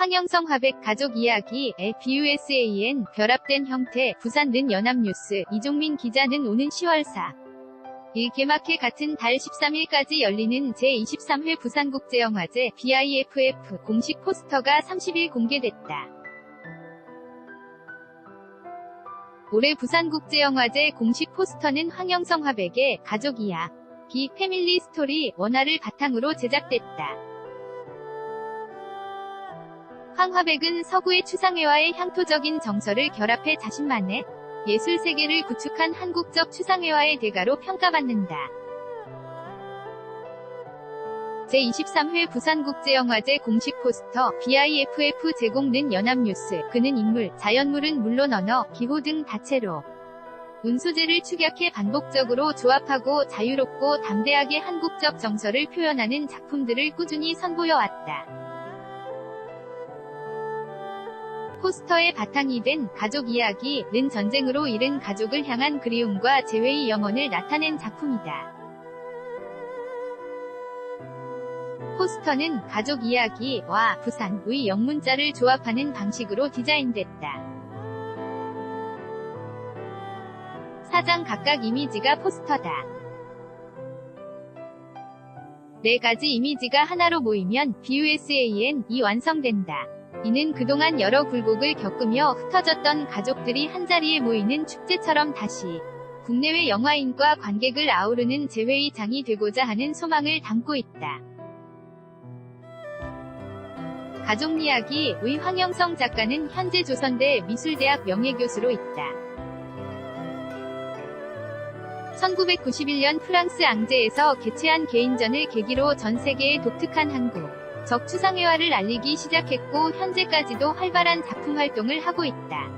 황영성 화백 가족 이야기 의 BUSAN 결합된 형태 부산 는 연합뉴스 이종민 기자는 오는 10월 4. 일 개막해 같은 달 13일까지 열리는 제23회 부산국제영화제 BIFF 공식 포스터가 30일 공개됐다. 올해 부산국제영화제 공식 포스터는 황영성 화백의 가족 이야기 패밀리 스토리 원화를 바탕으로 제작됐다. 황화백은 서구의 추상회화의 향토적인 정서를 결합해 자신만의 예술 세계를 구축한 한국적 추상회화의 대가로 평가받는다. 제23회 부산국제영화제 공식 포스터 BIFF 제공는 연합뉴스 그는 인물, 자연물은 물론 언어, 기호 등 다채로 운소재를 축약해 반복적으로 조합하고 자유롭고 담대하게 한국적 정서를 표현하는 작품들을 꾸준히 선보여왔다. 포스터의 바탕이 된 가족 이야기는 전쟁으로 잃은 가족을 향한 그리움과 재회의 영혼을 나타낸 작품이다. 포스터는 가족 이야기와 부산의 영문자를 조합하는 방식으로 디자인됐다. 사장 각각 이미지가 포스터다. 네 가지 이미지가 하나로 모이면 BUSAN이 완성된다. 이는 그동안 여러 굴곡을 겪으며 흩어졌던 가족들이 한자리에 모이는 축제처럼 다시 국내외 영화인과 관객을 아우르는 재회의 장이 되고자 하는 소망을 담고 있다. 가족 이야기 의 황영성 작가는 현재 조선대 미술대학 명예교수로 있다. 1991년 프랑스 앙제에서 개최한 개인전을 계기로 전 세계에 독특한 한국 적 추상회화를 알리기 시작했고 현재까지도 활발한 작품 활동을 하고 있다.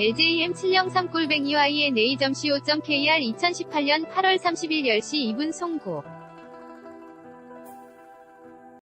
LJM 703 꼴뱅이 YNA.co.kr 2018년 8월 30일 10시 2분 송고